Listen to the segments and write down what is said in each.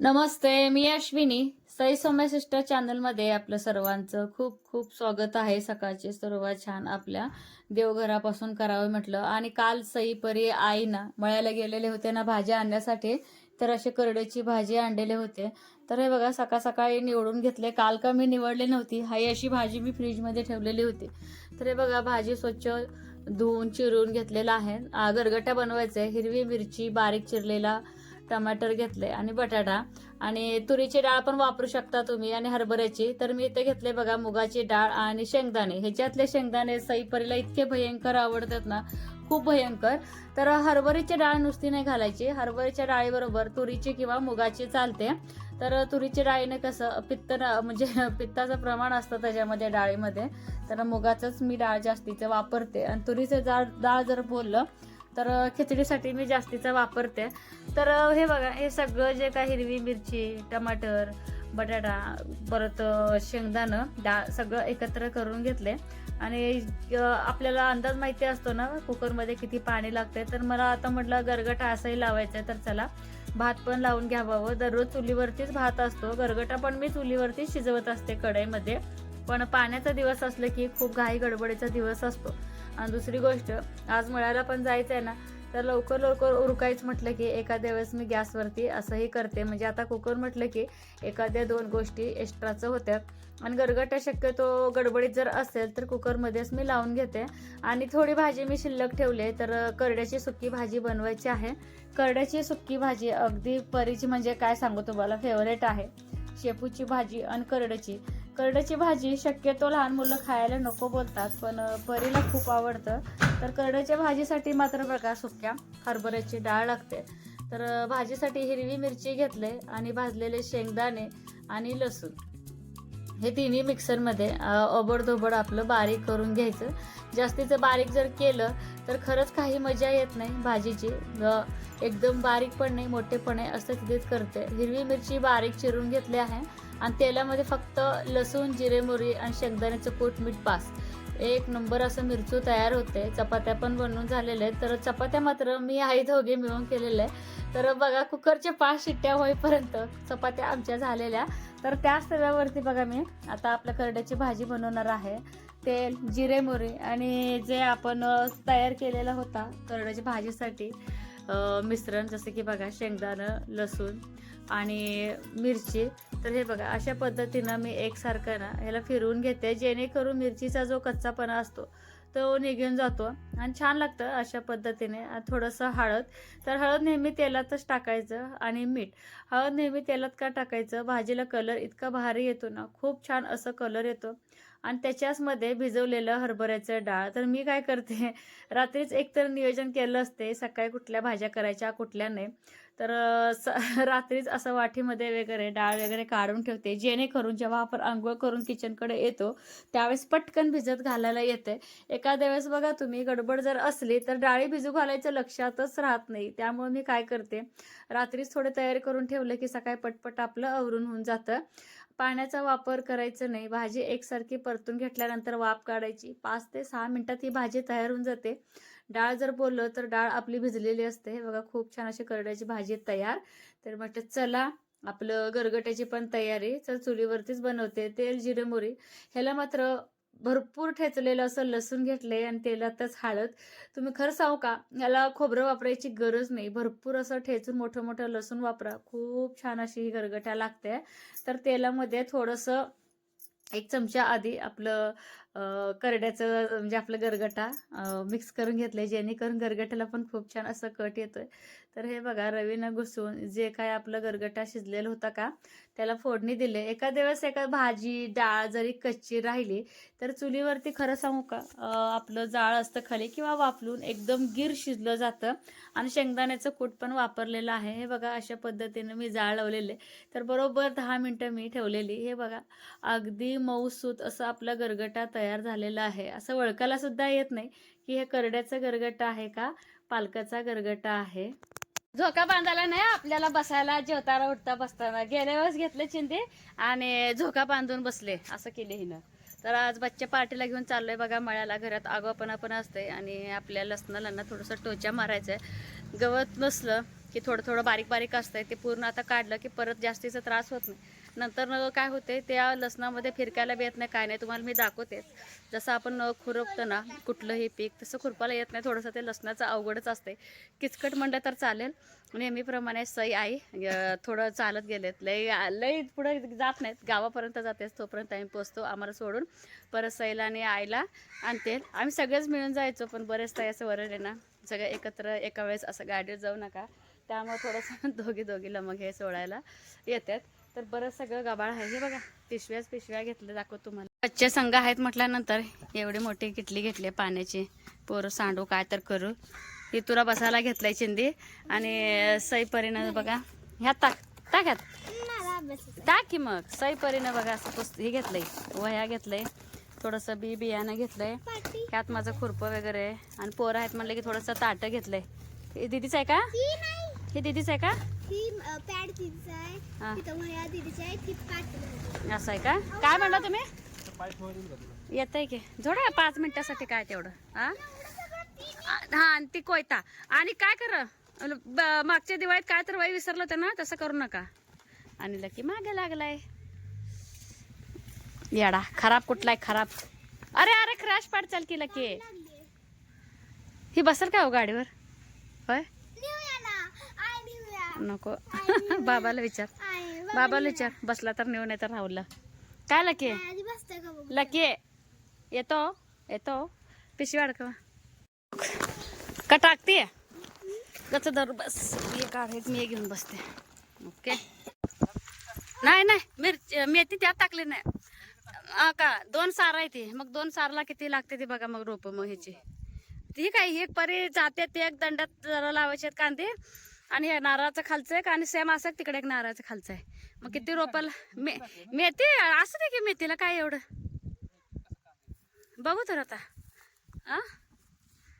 नमस्ते मी अश्विनी. सई सौम्य सिस्टर चॅनलमध्ये आपलं सर्वांचं खूप खूप स्वागत आहे. सकाळचे सर्व छान आपल्या देवघरापासून करावं म्हटलं. आणि काल सई परी आई ना मळ्याला गेलेले होते ना भाज्या आणण्यासाठी तर असे करड्याची भाजी आणलेले होते. तर हे बघा सकाळ सकाळी निवडून घेतले. काल का मी निवडली नव्हती. हाई अशी भाजी मी फ्रीजमध्ये ठेवलेली होती. तर हे बघा भाजी स्वच्छ धुवून चिरून घेतलेला आहे. आ, बनवायचं बनवायचे हिरवी मिरची बारीक चिरलेला टमाटर घेतले आणि बटाटा आणि तुरीची डाळ पण वापरू शकता तुम्ही आणि हरभऱ्याची. तर मी इथे घेतले बघा मुगाची डाळ आणि शेंगदाणे. ह्याच्यातले शेंगदाणे सईपरीला इतके भयंकर आवडतात ना खूप भयंकर. तर हरभरीची डाळ नुसती नाही घालायची. हरभऱ्याच्या डाळीबरोबर तुरीची किंवा मुगाची चालते. तर तुरीची डाळीने कसं पित्त म्हणजे पित्ताचं प्रमाण असतं त्याच्यामध्ये डाळीमध्ये. तर मुगाचंच मी डाळ जास्तीचं वापरते. आणि तुरीचं डाळ डाळ जर बोललं तर खिचडीसाठी मी जास्तीचा वापरते. तर हे बघा हे सगळं जे काय हिरवी मिरची टमाटर बटाटा परत शेंगदाणं डाळ सगळं एकत्र करून घेतले. आणि आपल्याला अंदाज माहिती असतो ना कुकरमध्ये किती पाणी लागते तर मला आता म्हटलं गरगटा असंही लावायचं आहे तर चला भात पण लावून घ्यावावं दररोज चुलीवरतीच भात असतो. गरगटा पण मी चुलीवरतीच शिजवत असते कढईमध्ये. पण पाण्याचा दिवस असलं की खूप घाई गडबडीचा दिवस असतो. आणि दुसरी गोष्ट आज मळ्याला पण जायचं आहे ना तर लवकर लवकर उरकायच म्हटलं की एखाद्या वेळेस मी गॅसवरती असंही करते. म्हणजे आता कुकर म्हटलं की एखाद्या दोन गोष्टी एक्स्ट्राचं होत्या. आणि गरगट्या शक्यतो गडबडीत जर असेल तर कुकरमध्येच मी लावून घेते. आणि थोडी भाजी मी शिल्लक ठेवली तर करड्याची सुकी भाजी बनवायची आहे. करड्याची सुकी भाजी अगदी परीची म्हणजे काय सांगू तुम्हाला फेवरेट आहे. शेपूची भाजी आणि करड्याची. करड्याची भाजी शक्यतो लहान मुलं खायला नको बोलतात पण परीला खूप आवडतं. तर करड्याच्या भाजीसाठी मात्र बघा सुक्या हरभऱ्याची डाळ लागते. तर भाजीसाठी हिरवी मिरची घेतले आणि भाजलेले शेंगदाणे आणि लसूण. हे तिन्ही मिक्सरमध्ये ओबडधोबड आपलं बारीक करून घ्यायचं. जास्तीचं बारीक जर केलं तर खरंच काही मजा येत नाही भाजीची. एकदम बारीक पण नाही मोठेपणे असं तिथेच करते. हिरवी मिरची बारीक चिरून घेतली आहे. आणि तेलामध्ये फक्त लसूण जिरे मोरी आणि शेंगदाण्याचं कोट मीठ पास. एक नंबर असं मिरचू तयार होते. चपात्या पण बनवून झालेल्या आहेत. तर चपात्या मात्र मी आई दोघे मिळून केलेल्या आहे तर बघा कुकरच्या पाच शिट्ट्या होईपर्यंत चपात्या आमच्या झालेल्या. तर त्याच तव्यावरती बघा मी आता आपल्या करड्याची भाजी बनवणार आहे. तेल जिरे मोरी आणि जे आपण तयार केलेला होता करड्याच्या भाजीसाठी मिश्रण जसं की बघा शेंगदाणं लसूण आणि मिरची. तर हे बघा अशा पद्धतीनं मी एकसारखं ना ह्याला फिरवून घेते जेणेकरून मिरचीचा जो कच्चापणा असतो तो निघून जातो आणि छान लागतं अशा पद्धतीने. थोडंसं हळद. तर हळद नेहमी तेलातच टाकायचं आणि मीठ. हळद नेहमी तेलात का टाकायचं? भाजीला कलर इतका भारी येतो ना खूप छान असं कलर येतो. आणि त्याच्याचमध्ये भिजवलेलं हरभऱ्याचं डाळ. तर मी काय करते रात्रीच एकतर नियोजन केलं असते सकाळी कुठल्या भाज्या करायच्या कुठल्या नाही. तर स रात्रीच असं वाटीमध्ये वगैरे डाळ वगैरे काढून ठेवते. जेणेकरून जेव्हा आपण आंघोळ करून किचनकडे येतो त्यावेळेस पटकन भिजत घालायला येते. एखाद्या वेळेस बघा तुम्ही गडबड जर असली तर डाळी भिजू घालायचं लक्षातच राहत नाही. त्यामुळे मी काय करते रात्रीच थोडे तयारी करून ठेवलं की सकाळी पटपट आपलं आवरून होऊन जातं. पाण्याचा वापर करायचा नाही. भाजी एकसारखी परतून घेतल्यानंतर वाफ काढायची. पाच ते सहा मिनिटात ही भाजी तयार होऊन जाते. डाळ जर बोललं तर डाळ आपली भिजलेली असते. बघा खूप छान अशी करड्याची भाजी तयार. तर म्हटलं चला आपलं गरगट्याची पण तयारी. तर चुलीवरतीच बनवते. तेल जिरे मोरी ह्याला मात्र भरपूर ठेचलेलं असं लसूण घेतलंय आणि तेलातच हळद. तुम्ही खरं सांगू का? याला खोबरं वापरायची गरज नाही. भरपूर असं ठेचून मोठं मोठं लसूण वापरा. खूप छान अशी ही गरगट्या लागते तर तेलामध्ये थोडंसं एक चमचा आधी आपलं करड्याचं म्हणजे आपलं गरगटा मिक्स करून घेतलंय. जेणेकरून गरगट्याला पण खूप छान असं कट येतोय. तर हे बघा रवीनं घुसून जे काय आपलं गरगटा शिजलेलं होता का त्याला फोडणी दिले. एका दिवस एका भाजी डाळ जरी कच्ची राहिली तर चुलीवरती खरं सांगू का आपलं जाळ असतं खाली किंवा वापरून एकदम गिर शिजलं जातं आणि शेंगदाण्याचं कूट पण वापरलेलं आहे. हे बघा अशा पद्धतीनं मी जाळ लावलेले. तर बरोबर दहा मिनटं मी ठेवलेली. हे बघा अगदी मऊसूत असं आपला गरगटा तयार तयार झालेलं आहे. असं ओळखायला सुद्धा येत नाही की हे करड्याचा गरगटा आहे का पालकाचा गरगटा आहे. झोका बांधायला नाही आपल्याला बसायला जेवताना उठता बसताना. गेल्या वेळेस घेतले चिंते आणि झोका बांधून बसले असं केले हिनं. तर आज बच्चे पार्टीला घेऊन चाललोय बघा मळ्याला. घरात आगोपणा पण असते आणि आपल्या लसणाला थोडंसं टोचा मारायचं आहे गवत नसलं की थोडं थोडं बारीक बारीक असतंय ते पूर्ण आता काढलं की परत जास्तीचा त्रास होत नाही. नंतर न काय होते त्या लसणामध्ये फिरकायला बी येत नाही काय नाही तुम्हाला मी दाखवतेच जसं आपण खुरपतो ना कुठलंही पीक तसं खुरपायला येत नाही थोडंसं ते लसणाचं अवघडच असते किचकट म्हणलं तर चालेल नेहमीप्रमाणे सई आई थोडं चालत गेलेत. लई लई पुढे जात नाहीत गावापर्यंत जातेच तोपर्यंत आम्ही पोचतो आम्हाला सोडून परत सईला आणि आईला आणते. आम्ही सगळेच मिळून जायचो पण बरेच ताई असं वरड आहे ना सगळं एकत्र एका वेळेस असं गाडीवर जाऊ नका. त्यामुळे थोडंसं दोघी दोघीला मग हे सोडायला येतात. तर बरं सगळं गबाळ आहे. हे बघा पिशव्याच पिशव्या घेतलं दाखव तुम्हाला. स्वच्छ संघ आहेत म्हटल्यानंतर एवढी मोठी किटली घेतली आहे पाण्याची. पोरं सांडू काय तर करू. ही तुला बसायला घेतलाय चिंदी. आणि सईपरीनं बघा ह्या टाक टाक ह्यात. टाक की मग. सईपरीनं बघा असं पुस्त हे घेतलंय वह्या घेतलंय. थोडंसं बी बियाणं घेतलंय. ह्यात माझं खुरपं वगैरे. आणि पोरं आहेत म्हटलं की थोडंसं ताटं घेतलंय. दिदीच आहे का? हे दिदीच आहे का? ही पॅड आहे. तिथं वह्या दिदीची आहे ती असं आहे का? काय म्हणला तुम्ही? येत आहे की. जोडा पाच मिनिटासाठी काय तेवढं हा हा आणि ती कोयता. आणि काय कर? मागच्या दिवाळीत काय तर वय विसरलं होतं ना तसं करू नका. आणि लकी मागे लागलाय. येडा खराब कुठलाय खराब? अरे अरे क्रॅश पाड चाल की लकी. ही बसल का हो गाडीवर होय नेऊया ना आय नेऊया नको. बाबाला विचार. बाबाला विचार. बसला तर नेऊ नाही तर राहुलला. काय लकी? लकी येतो येतो. पिशवी अडकवा. का टाकते कच दर बस. मी काढायच मी घेऊन बसते. ओके. नाही नाही. मिरची मेथी त्यात टाकली नाही. का? दोन सार आहे ती. मग दोन सारला किती लागते ती बघा मग रोप मग ह्याची. ती काय एक परी जाते ते एक दंडात जरा लावायचे आहेत कांदे. आणि हे नारळाचं खालचं एक आणि सेम असं तिकडे एक नारळाचं खालचं आहे. मग किती रोपाला मे मेथी असं दे की मेथीला काय एवढं. बघू तर आता. हा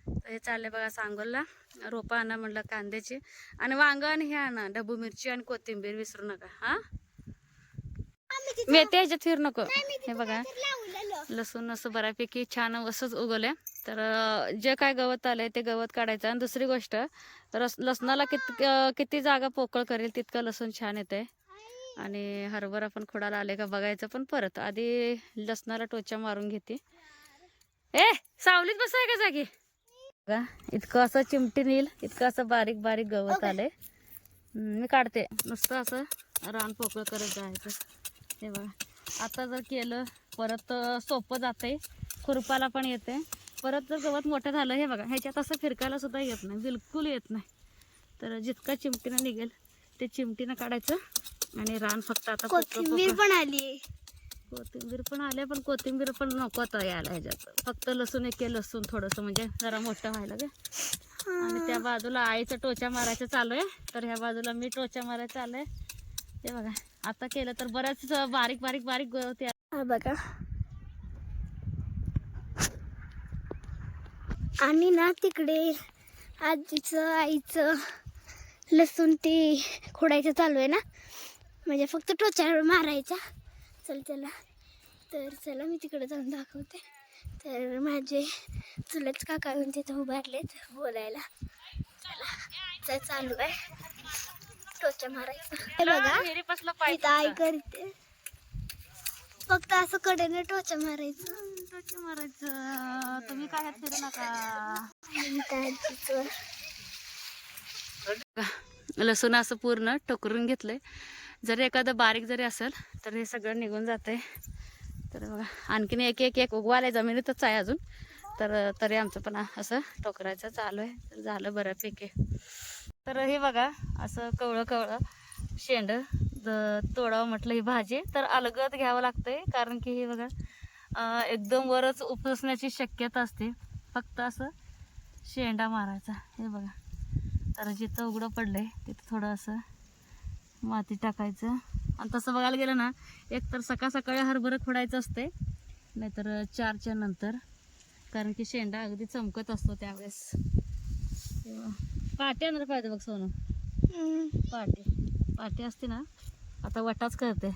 तर हे चाललंय बघा सांगोलला. रोपं आणा म्हणलं कांद्याची. आणि वांग आणि हे आणा. ढबू मिरची आणि कोथिंबीर विसरू नका. हा? मेथी ह्याच्यात फिरू नको. हे बघा. लसूण असं बऱ्यापैकी छान असंच उगवलंय. तर जे काय गवत आलंय ते गवत काढायचं. आणि दुसरी गोष्ट रस लसणाला कित किती जागा पोकळ करेल तितकं लसूण छान येते आणि हरभरा पण खोडाला आले का बघायचं पण परत. आधी लसणाला टोचा मारून घेते. ए सावलीत बसाय का जागी? बघा इतकं असं चिमटी नेईल इतकं असं बारीक बारीक गवत आलंय. मी काढते. नुसतं असं रान पोकळ करत जायचं. हे बघा. आता जर केलं परत सोपं जाते खुरपाला पण येते परत जर गवत मोठं झालं हे बघा ह्याच्यात असं फिरकायला सुद्धा येत नाही. बिलकुल येत नाही. तर जितकं चिमटीनं निघेल ते चिमटीनं काढायचं आणि रान फक्त आता कोथिंबीर पण आली कोथिंबीर पण आले पण कोथिंबीर पण नको आता यायला ह्याच्यात. फक्त लसूण एक लसूण थोडंसं म्हणजे जरा मोठं व्हायला गे. आणि त्या बाजूला आईचं टोचा मारायचं चालू आहे. तर ह्या बाजूला मी टोचा मारायचं चालू आहे. हे बघा. आता केलं तर बरंच बारीक बारीक बारीक होते बघा. आणि ना तिकडे आजीचं आईचं लसूण ते खोडायचं चालू आहे ना? म्हणजे फक्त टोचावर मारायचा चल चला तर चला मी तिकडे जाऊन दाखवते. तर माझे चुलत काका येऊन तिथं उभारलेत बोलायला. चला चल चालू आहे. टोचा मारायचा. हे बघा विहिरीपासलं इथं आई पाहिजे करते? फक्त असं कडेने टोचा मारायचं. टोचा मारायचं. तुम्ही काय फिरू नका. लसूण असं पूर्ण टोकरून घेतलंय. जर एखादं बारीक जरी असेल तर हे सगळं निघून जातंय. तर बघा आणखीन एक एक एक उगवायला जमिनीतच आहे अजून. तर तरी आमचं पण असं टोकरायचं चालू आहे. तर झालं बऱ्यापैकी. तर हे बघा असं कवळं कवळं शेंड तोडावं म्हटलं ही भाजी. तर अलगद घ्यावं लागतंय कारण की हे बघा एकदम वरच उपसण्याची शक्यता असते. फक्त असं शेंडा मारायचा हे बघा. तर जिथं उघडं पडलंय तिथं थोडं असं माती टाकायचं. आणि तसं बघायला गेलं ना एक तर सकाळ सकाळी हरभरं खोडायचं असते नाहीतर चारच्या नंतर कारण की शेंडा अगदी चमकत असतो त्यावेळेस. पाटी आणलं पाहिजे बघ सोनू. पाटी पाटी असते ना आता वटाच करते.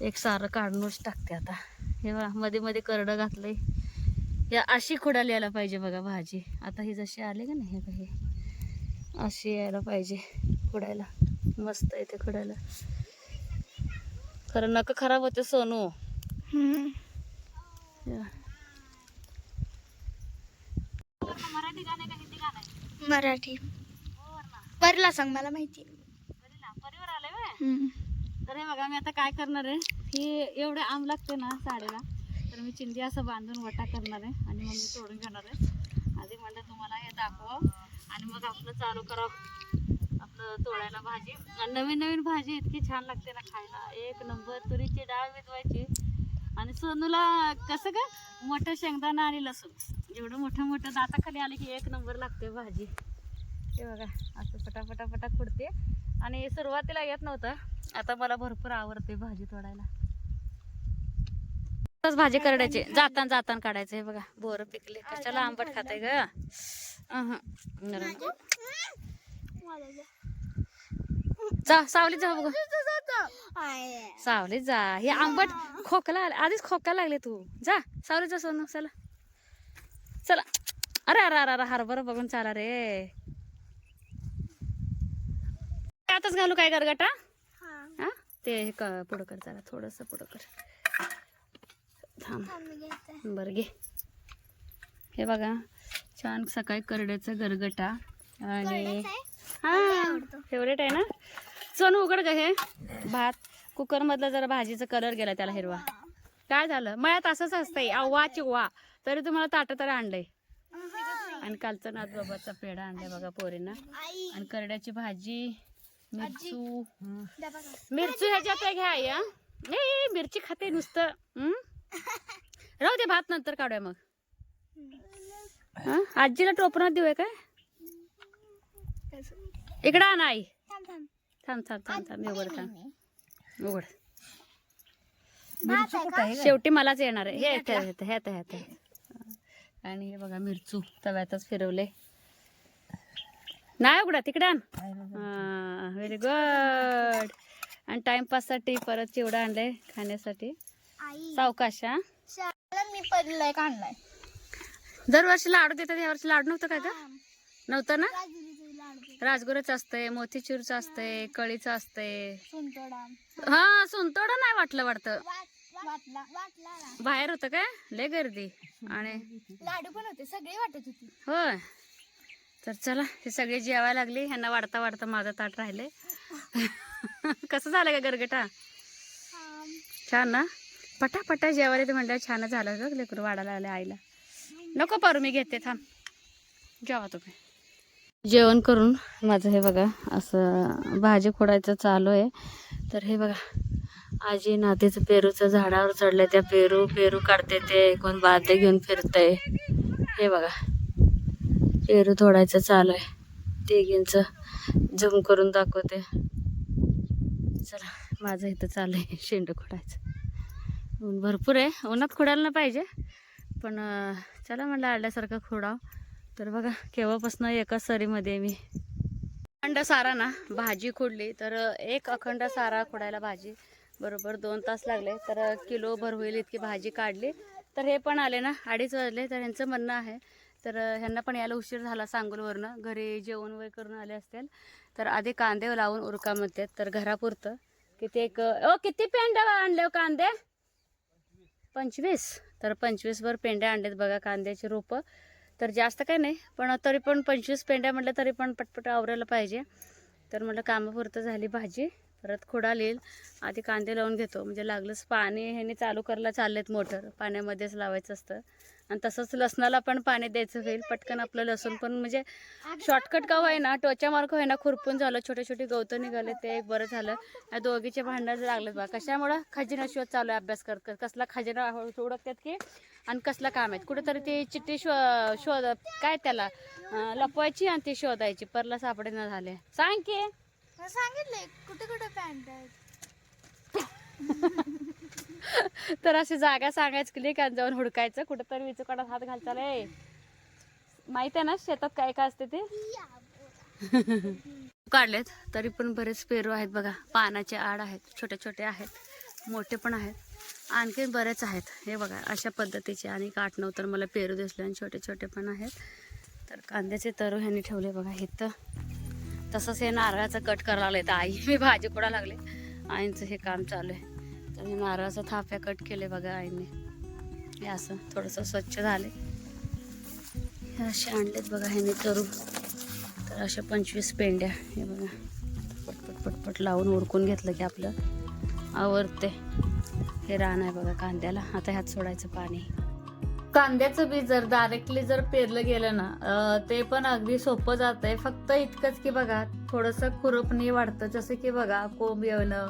एक सारं काढूनच टाकते आता. हे बघा मध्ये मध्ये करडं घातलंय. या अशी खोडाला यायला पाहिजे बघा भाजी. आता ही जशी आली का नाही हे बघा अशी यायला पाहिजे खुडायला मस्त येते खुडायला खरं नका खराब होते सोनू. हम्म. या. मराठी. परला सांग मला माहिती. तर हे बघा मी आता काय करणार आहे? ही एवढे आम लागते ना साडीला तर मी चिंदी असं बांधून वटा करणार आहे आणि मग मी तोडून घेणार आहे. आधी म्हणलं तुम्हाला हे दाखवा. आणि मग आपलं चालू करा. आपलं तोडायला भाजी. आणि नवीन नवीन भाजी इतकी छान लागते ना खायला. एक नंबर तुरीची डाळ भिजवायची. आणि सोनूला कसं का मोठं शेंगदाणा आणि लसूण. एवढं मोठं मोठं दाताखाली आलं की एक नंबर लागते भाजी. हे बघा असं पटापटा पटा खुडते. आणि सुरुवातीला येत नव्हतं. आता मला भरपूर आवडते भाजी तोडायला. भाजी करडायची. जाताना जाताना काढायचं. हे बघा बोर पिकले. कशाला आंबट खाते ग? जा सावलीत जा बघ. सावलीत जा. हे आंबट खोकला आधीच खोका लागले तू. जा सावलीत जा सोनू चला. चला. अरे अरे अरे अरे हरभरा बघून चाला रे. आताच घालू काय गरगटा? हा. ते हे पुढं कर जरा थोडस पुढं कर. थांब. बरं घे. हे बघा छान सकाळी करड्याचं गरगटा आणि हा फेवरेट आहे ना? सोनू उघड ग हे. भात. कुकर मधला जरा भाजीचा कलर गेला त्याला हिरवा. काय झालं? मळ्यात असंच असतंय. अव्वा चिव्वा. तरी तुम्हाला ताट तर आणलंय. आणि कालचं नाथ बाबाचा पेढा आणलाय बघा पोरीनं. आणि करड्याची भाजी मिरचू. मिरचू ह्याच्यात घ्या या ए मिरची खाते नुसतं हं? राहू दे भात नंतर काढूया मग. हं? आजीला टोपणात देऊया काय? इकडं आण आई. थांब थांब. थांब थांब उघड थांब. उघड. शेवटी मलाच येणार आहे. हे येतं, येतं, येतं, येतं. आणि हे बघा मिरचू तव्यातच फिरवले. नाही उघडा तिकडे आण. व्हेरी गुड आणि टाइमपाससाठी परत चिवडा आणलाय खाण्यासाठी. सावकाश हा? मी पडलाय काढलाय दरवर्षी लाडू देतात या वर्षी लाडू नव्हतं काय का नव्हतं ना? राजगुराचं असतंय मोतीचूरचं असतंय कळीचं असतंय. हा सुंतोडा नाही वाटलं वाटतं. वाटला. बाहेर होतं काय? लय गर्दी. आणि लाडू पण होते सगळे वाटत होती. होय. तर चला हे सगळे जेवायला लागली. ह्यांना वाढता वाढता माझं ताट राहिले कसं झालं का गरगटा? छान. ना? पटापटा जेवायला ते म्हणलं छान झालं ग लेकरू वाढायला आले आईला. नको पारू मी घेते थांब. जेवा तुम्ही. जेवण करून माझं हे बघा असं भाजी खोडायचं चालू आहे. तर हे बघा आजी नातीचं पेरूचं झाडावर चढलंय त्या पेरू पेरू काढते ते कोण बादे घेऊन फिरतंय. हे बघा पेरू तोडायचं चालू आहे. तिघींचं झूम करून दाखवते. चला माझं इथं चालू आहे शेंडू खोडायचं. ऊन भरपूर आहे. उन्हात खोडायला नाही पाहिजे पण चला म्हणलं आल्यासारखं खोडाव. तर बघा केव्हापासून एका सरीमध्ये मी. अखंड सारा ना भाजी खोडली तर एक अखंड सारा खोडायला भाजी. बरोबर दोन तास लागले. तर किलो भर होईल इतकी भाजी काढली. तर हे पण आले ना अडीच वाजले. तर ह्यांचं म्हणणं आहे तर ह्यांना पण यायला उशीर झाला सांगोलवरनं. घरी जेवण वगैरे करून आले असतील. तर आधी कांदे लावून उरकामध्ये तर घरापुरतं. किती एक ओ किती पेंड्या आणले हो कांदे? पंचवीस. तर पंचवीसभर पेंड्या आणलेत बघा कांद्याची रोपं. तर जास्त काही नाही पण तरी पण पंचवीस पेंड्या म्हटलं तरी पण पटपट आवरायला पाहिजे. तर म्हटलं कामापुरतं झाली भाजी. परत खोडा येईल आधी कांदे लावून घेतो. म्हणजे लागलंच पाणी ह्याने चालू करायला चाललेत मोटर. पाण्यामध्येच लावायचं असतं. आणि तसंच लसणाला पण पाणी द्यायचं होईल. पटकन आपलं लसूण पण म्हणजे शॉर्टकट का होईना टोच्या मार्क होईना खुरपून झालं छोटे छोटे गवतं निघाले ते एक बरं झालं. या दोघीचे भांडणं लागलेत बा कशामुळं? खजिना शोध चालू आहे अभ्यास करत कसला खजिना ओळखतात की? आणि कसलं काम आहेत कुठेतरी ती चिठ्ठी शो शोध काय त्याला? लपवायची आणि ती शोधायची. परला सापडेना झाले. सांग की. सांगितलंय कुठे कुठे पॅन्ट आहेत? तर अशी जागा सांगायची की लेकान जाऊन हुडकायचं कुठेतरी विचुकाडात हात घालचा रे माहीत आहे ना शेतात काय काय असते ते? काढलेत तरी पण बरेच पेरू आहेत बघा. पानाचे आड आहेत छोटे छोटे आहेत मोठे पण आहेत. आणखी बरेच आहेत हे बघा अशा पद्धतीचे. आणि आठ नऊ तर मला पेरू दिसले आणि छोटे छोटे पण आहेत. तर कांद्याचे तरू ह्यांनी ठेवले बघा इथं तसंच हे नारळाचं कट करायला लागले तर आई मी भाजी कोडा लागले. आईंचं हे काम चालू आहे. तर मी नारळाचं थाप्या कट केले बघा आईने. हे असं थोडंसं स्वच्छ झाले. हे असे आणलेत बघा ह्याने तरू तर अशा पंचवीस पेंड्या हे बघा. पटपट पटपट लावून उरकून घेतलं की आपलं आवडते हे रान आहे बघा कांद्याला. आता ह्यात सोडायचं पाणी. कांद्याचं बी जर डायरेक्टली जर पेरलं गेलं ना ते पण अगदी सोपं जात आहे फक्त इतकंच की बघा थोडंसं खुरपणी वाढतं. जसं की बघा कोंब येणं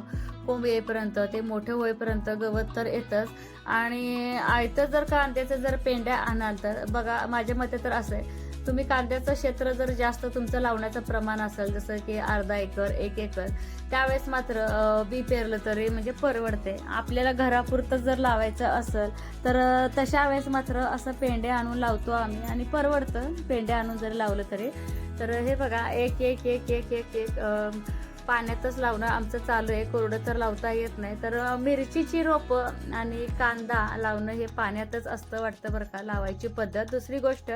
कोंब येईपर्यंत ते मोठे होईपर्यंत गवत तर येतच. आणि आयतं जर कांद्याचं जर पेंड्या आणाल तर बघा माझ्या मते तर असं आहे. तुम्ही कांद्याचं क्षेत्र जर जास्त तुमचं लावण्याचं प्रमाण असेल जसं की अर्धा एकर एक एकर त्यावेळेस मात्र बी पेरलं तरी म्हणजे परवडते. आपल्याला घरापुरतं जर लावायचं असेल तर तशा वेळेस मात्र असं पेंडे आणून लावतो आम्ही आणि परवडतं. पेंडे आणून जरी लावलं तरी. तर हे बघा एक एक एक एक एक एक पाण्यातच लावणं आमचं चालू आहे. कोरडं तर लावता येत नाही. तर मिरचीची रोपं आणि कांदा लावणं हे पाण्यातच असतं वाटतं बरं का लावायची पद्धत. दुसरी गोष्ट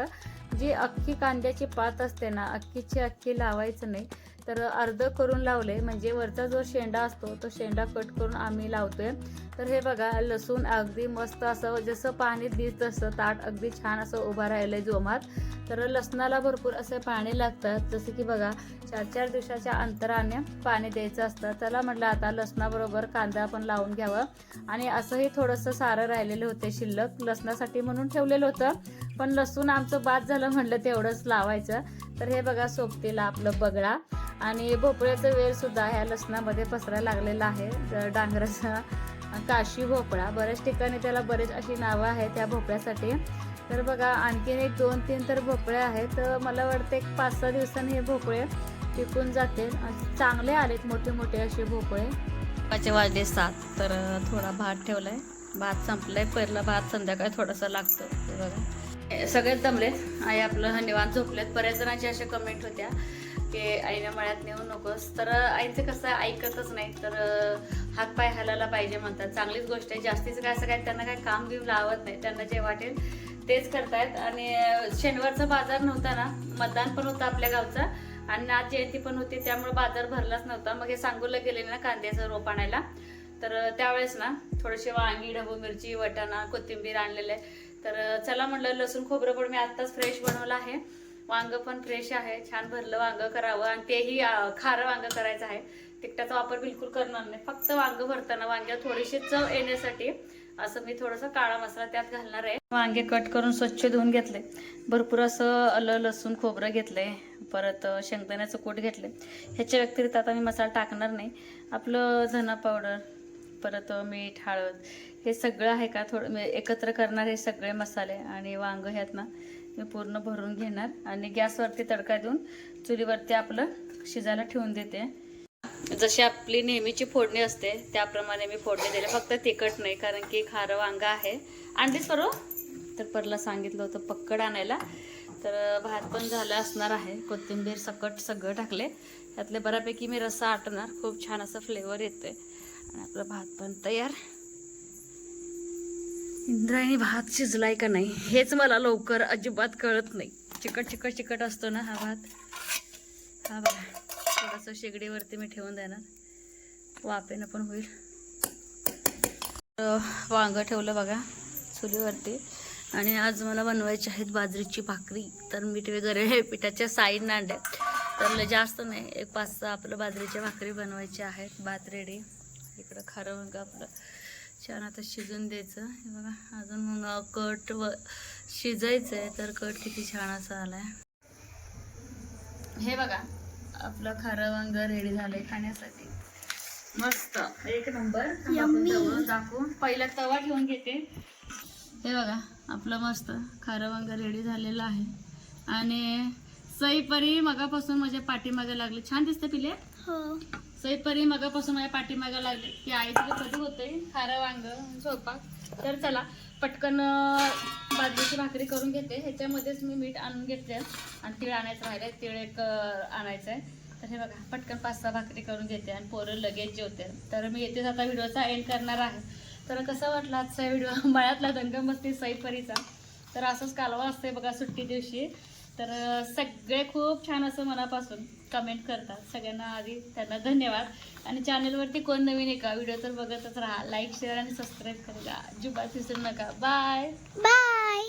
जी अख्खी कांद्याची पात असते ना अख्खीची अख्खी लावायचं नाही. तर अर्ध करून लावले. म्हणजे वरचा जो शेंडा असतो तो शेंडा कट करून आम्ही लावतोय. तर हे बघा लसूण अगदी मस्त असं जसं पाणी दिस तसं ताट अगदी छान असं उभा राहिलंय जोमात. तर लसणाला भरपूर असे पाणी लागतात. जसं की बघा चार चार दिवसाच्या अंतराने पाणी द्यायचं असतं. त्याला म्हटलं आता लसणाबरोबर कांदा पण लावून घ्यावं. आणि असंही थोडंसं सारं राहिलेलं होते शिल्लक. लसणासाठी म्हणून ठेवलेलं होतं. पण लसूण आमचं बाद झालं म्हणलं तेवढंच लावायचं. तर हे बघा सोबतीला आपलं बगळा. आणि भोपळ्याचं वेल सुद्धा ह्या लसणामध्ये पसरायला लागलेला आहे. डांगराचा काशी भोपळा. बऱ्याच ठिकाणी त्याला बरेच अशी नावं आहेत त्या भोपळ्यासाठी. तर बघा आणखीन एक दोन तीन तर भोपळे आहेत. तर मला वाटतं एक पाच सहा दिवसांनी हे भोपळे पिकून जाते चांगले आलेत मोठे मोठे असे भोपळे. पाचे वाजले सात तर थोडा भात ठेवलाय. भात संपलाय. पहिला भात संध्याकाळी थोडासा लागतो. बघा. सगळेच दमलेत. आई आपलं निवांत झोपलेत. बऱ्याच जणांची अशा कमेंट होत्या की आईने मळ्यात नेऊ नकोस. तर आईचं कसं ऐकतच नाही तर हात पाय हालायला पाहिजे म्हणतात. चांगलीच गोष्ट आहे. जास्तीचं काय असं काय त्यांना काय काम बिम लावत नाही. त्यांना जे वाटेल तेच करतायत. आणि शनिवारचा बाजार नव्हता ना मतदान पण होतं आपल्या गावचा. आणि आज जयंती पण होती त्यामुळे बाजार भरलाच नव्हता. मग हे सांगूला गेले ना कांद्याचं रोप आणायला. तर त्यावेळेस ना थोडेसे वांगी ढबू मिरची वटाणा कोथिंबीर आणलेले. तर चला म्हटलं लसूण खोबरं पण मी आत्ताच फ्रेश बनवलं आहे. वांग पण फ्रेश आहे. छान भरलं वांग करावं आणि तेही खारं वांग करायचं आहे. तिखटाचा वापर बिलकुल करणार नाही. फक्त वांग भरताना वांग्यावर थोडीशी चव येण्यासाठी असं मी थोडंसं काळा मसाला त्यात घालणार आहे. वांगे कट करून स्वच्छ धुवून घेतले. भरपूर असं आलं लसूण खोबरं घेतलंय परत शेंगदाण्याचं कूट घेतले. ह्याच्या व्यतिरिक्त आता मी मसाला टाकणार नाही. आपलं धना पावडर परत मीठ हळद हे सगळं आहे का? थोडं मी एकत्र करणार हे सगळे मसाले आणि वांग ह्यातनं मी पूर्ण भरून घेणार. आणि गॅसवरती तडका देऊन चुलीवरती आपलं शिजायला ठेवून देते. जशी आपली नेहमीची फोडणी असते त्याप्रमाणे मी फोडणी दिले. फक्त तिखट नाही कारण की खारं वांग आहे. आणलीच बरोबर हो. तर परला सांगितलं होतं पक्कड आणायला. तर भात पण झाला असणार आहे. कोथिंबीर सकट सगळं टाकले. त्यातले बऱ्यापैकी मी रस्सा आटणार. खूप छान असं फ्लेवर येतोय. आणि आपला भात पण तयार. इंद्रायणी भात शिजलाय का नाही हेच मला लवकर अजिबात कळत नाही. चिकट चिकट चिकट असतो ना हा भात. हा बघा थोडंसं शेगडीवरती मी ठेवून देणार. वापेनं पण होईल. तर वांगं ठेवलं बघा चुलीवरती. आणि आज मला बनवायची आहेत बाजरीची भाकरी तर मीठ वगैरे पिठाच्या साईड नांड्या तर जास्त नाही एक पाच सहा आपलं बाजरीच्या भाकरी बनवायची आहेत भात रेडी इकडं खारं मग आपलं छान आता शिजून द्यायचं. हे बघा अजून मग कट व शिजायचं आहे तर कट किती छान असा आलाय. हे बघा आपलं खारं वांग रेडी झालंय खाण्यासाठी. मस्त. एक नंबर. दाखवून पहिला तवा ठेवून घेते. हे बघा आपलं मस्त खारं वांग रेडी झालेलं आहे. आणि सईपरी मगापासून माझ्या पाठीमागे लागले. छान दिसते पिले हो. सईपरी मगापासून माझ्या पाठीमागं लागले. की आई तुला कधी होते? खारं वांग स्वयंपाक. तर चला पटकन बाजरीची भाकरी करून घेते. ह्याच्यामध्येच मी मीठ आणून घेतले आणि तीळ आणायचं राहिले तीळ एक आणायचं आहे तर हे बघा पटकन पाच सहा भाकरी करून घेते. आणि पोरं लगेच जेवते. तर मी येतेच आता व्हिडिओचा एंड करणार आहे. तर कसा वाटला आजचा व्हिडिओ? मळ्यातला दंगमस्ती सईपरीचा. तर असंच कालवा असते बघा सुट्टी दिवशी. तर सगळे खूप छान असं मनापासून. कमेंट करतात. सगळ्यांना आधी त्यांना धन्यवाद. आणि चॅनलवरती कोण नवीन आहे का? व्हिडिओ तर बघतच राहा. लाईक शेअर आणि सबस्क्राईब करा अजिबात विसरू नका. Bye bye